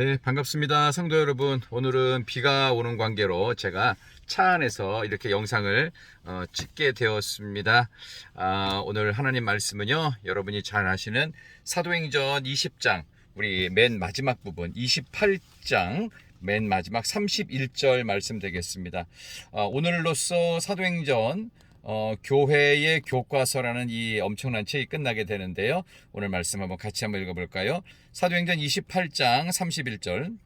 네, 반갑습니다. 성도 여러분. 오늘은 비가 오는 관계로 제가 차 안에서 이렇게 영상을 어, 찍게 되었습니다. 아, 오늘 하나님 말씀은요, 여러분이 잘 아시는 사도행전 20장, 우리 맨 마지막 부분, 28장, 맨 마지막 31절 말씀 되겠습니다. 어, 오늘로써 사도행전 어, 교회의 교과서라는 이 엄청난 책이 끝나게 되는데요. 오늘 말씀 한번 같이 한번 읽어볼까요? 사도행전 28장 31절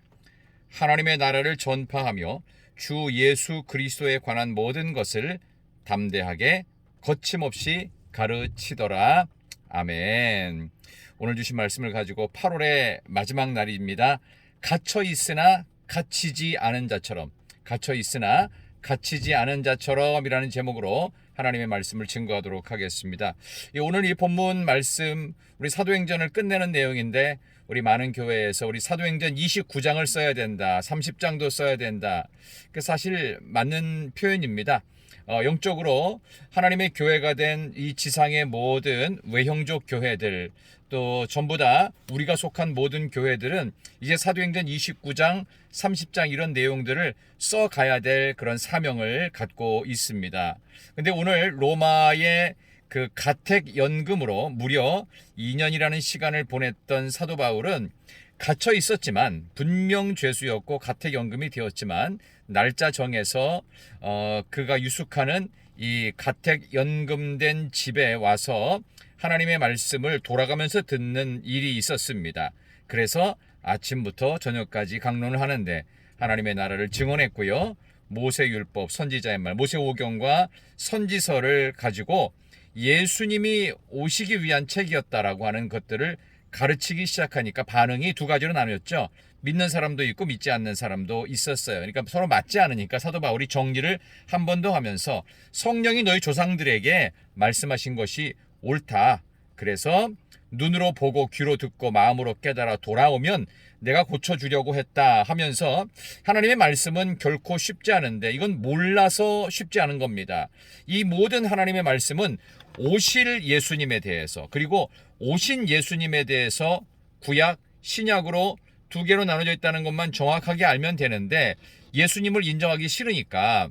하나님의 나라를 전파하며 주 예수 그리스도에 관한 모든 것을 담대하게 거침없이 가르치더라. 아멘. 오늘 주신 말씀을 가지고 8월의 마지막 날입니다. 갇혀 있으나 갇히지 않은 자처럼 갇혀 있으나 갇히지 않은 자처럼이라는 제목으로 하나님의 말씀을 증거하도록 하겠습니다. 이 오늘 이 본문 말씀 우리 사도행전을 끝내는 내용인데 우리 많은 교회에서 우리 사도행전 29장을 써야 된다. 30장도 써야 된다. 그 사실 맞는 표현입니다. 어, 영적으로 하나님의 교회가 된 이 지상의 모든 외형적 교회들 또 전부 다 우리가 속한 모든 교회들은 이제 사도행전 29장, 30장 이런 내용들을 써 가야 될 그런 사명을 갖고 있습니다. 근데 오늘 로마의 그 가택 연금으로 무려 2년이라는 시간을 보냈던 사도 바울은 갇혀 있었지만 분명 죄수였고 가택 연금이 되었지만 날짜 정해서 어 그가 유숙하는 이 가택 연금된 집에 와서 하나님의 말씀을 돌아가면서 듣는 일이 있었습니다. 그래서 아침부터 저녁까지 강론을 하는데 하나님의 나라를 증언했고요. 모세 율법, 선지자의 말, 모세 오경과 선지서를 가지고 예수님이 오시기 위한 책이었다라고 하는 것들을 가르치기 시작하니까 반응이 두 가지로 나뉘었죠. 믿는 사람도 있고 믿지 않는 사람도 있었어요. 그러니까 서로 맞지 않으니까 사도 바울이 정리를 한 번 더 하면서 성령이 너희 조상들에게 말씀하신 것이 옳다. 그래서 눈으로 보고 귀로 듣고 마음으로 깨달아 돌아오면 내가 고쳐주려고 했다 하면서 하나님의 말씀은 결코 쉽지 않은데 이건 몰라서 쉽지 않은 겁니다. 이 모든 하나님의 말씀은 오실 예수님에 대해서 그리고 오신 예수님에 대해서 구약, 신약으로 두 개로 나눠져 있다는 것만 정확하게 알면 되는데 예수님을 인정하기 싫으니까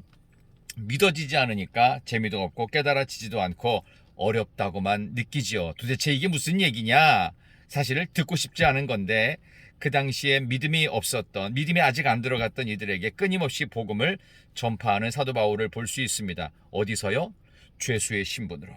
믿어지지 않으니까 재미도 없고 깨달아지지도 않고 어렵다고만 느끼지요. 도대체 이게 무슨 얘기냐? 사실 듣고 싶지 않은 건데 그 당시에 믿음이 없었던 믿음이 아직 안 들어갔던 이들에게 끊임없이 복음을 전파하는 사도 바울을 볼 수 있습니다. 어디서요? 죄수의 신분으로.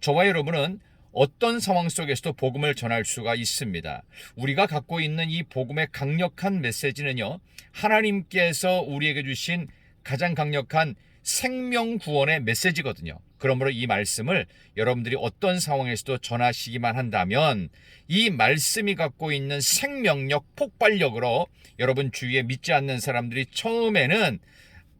저와 여러분은 어떤 상황 속에서도 복음을 전할 수가 있습니다. 우리가 갖고 있는 이 복음의 강력한 메시지는요. 하나님께서 우리에게 주신 가장 강력한 생명 구원의 메시지거든요. 그러므로 이 말씀을 여러분들이 어떤 상황에서도 전하시기만 한다면 이 말씀이 갖고 있는 생명력, 폭발력으로 여러분 주위에 믿지 않는 사람들이 처음에는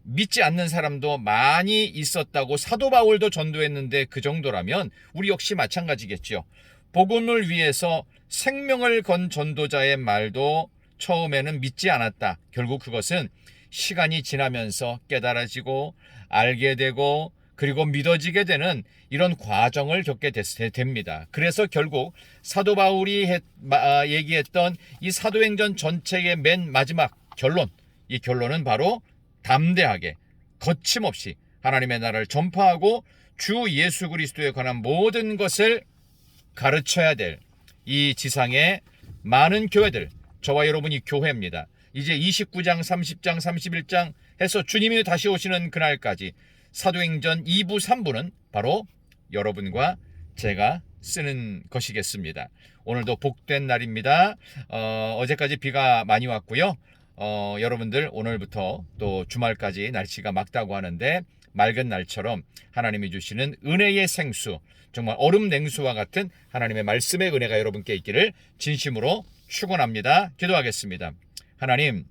믿지 않는 사람도 많이 있었다고 사도 바울도 전도했는데 그 정도라면 우리 역시 마찬가지겠죠. 복음을 위해서 생명을 건 전도자의 말도 처음에는 믿지 않았다. 결국 그것은 시간이 지나면서 깨달아지고 알게 되고 그리고 믿어지게 되는 이런 과정을 겪게 됐, 됩니다. 그래서 결국 사도 바울이 했, 마, 얘기했던 이 사도행전 전체의 맨 마지막 결론, 이 결론은 바로 담대하게 거침없이 하나님의 나라를 전파하고 주 예수 그리스도에 관한 모든 것을 가르쳐야 될 이 지상의 많은 교회들, 저와 여러분이 교회입니다. 이제 29장, 30장, 31장 해서 주님이 다시 오시는 그날까지 사도행전 2부, 3부는 바로 여러분과 제가 쓰는 것이겠습니다. 오늘도 복된 날입니다. 어, 어제까지 비가 많이 왔고요. 어, 여러분들 오늘부터 또 주말까지 날씨가 맑다고 하는데 맑은 날처럼 하나님이 주시는 은혜의 생수, 정말 얼음 냉수와 같은 하나님의 말씀의 은혜가 여러분께 있기를 진심으로 축원합니다. 기도하겠습니다. 하나님,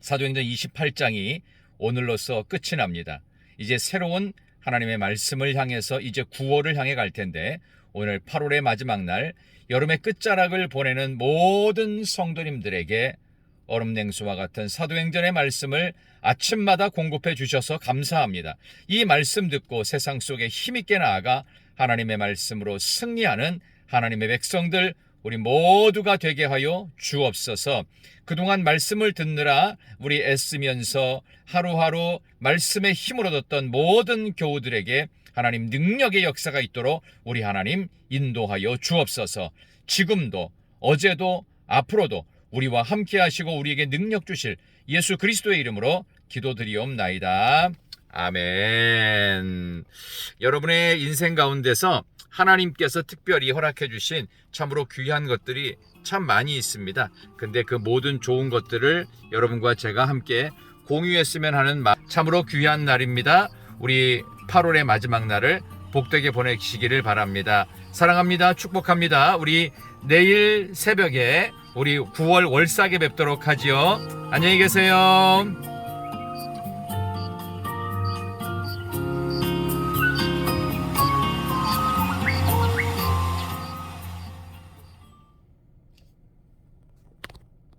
사도행전 28장이 오늘로서 끝이 납니다. 이제 새로운 하나님의 말씀을 향해서 이제 9월을 향해 갈 텐데 오늘 8월의 마지막 날 여름의 끝자락을 보내는 모든 성도님들에게 얼음 냉수와 같은 사도행전의 말씀을 아침마다 공급해 주셔서 감사합니다. 이 말씀 듣고 세상 속에 힘있게 나아가 하나님의 말씀으로 승리하는 하나님의 백성들 우리 모두가 되게 하여 주옵소서. 그동안 말씀을 듣느라 우리 애쓰면서 하루하루 말씀의 힘을 얻었던 모든 교우들에게 하나님 능력의 역사가 있도록 우리 하나님 인도하여 주옵소서. 지금도 어제도 앞으로도 우리와 함께 하시고 우리에게 능력 주실 예수 그리스도의 이름으로 기도드리옵나이다. 아멘. 여러분의 인생 가운데서 하나님께서 특별히 허락해 주신 참으로 귀한 것들이 참 많이 있습니다. 근데 그 모든 좋은 것들을 여러분과 제가 함께 공유했으면 하는 마- 참으로 귀한 날입니다. 우리 8월의 마지막 날을 복되게 보내시기를 바랍니다. 사랑합니다. 축복합니다. 우리 내일 새벽에 우리 9월 월삭에 뵙도록 하지요. 안녕히 계세요.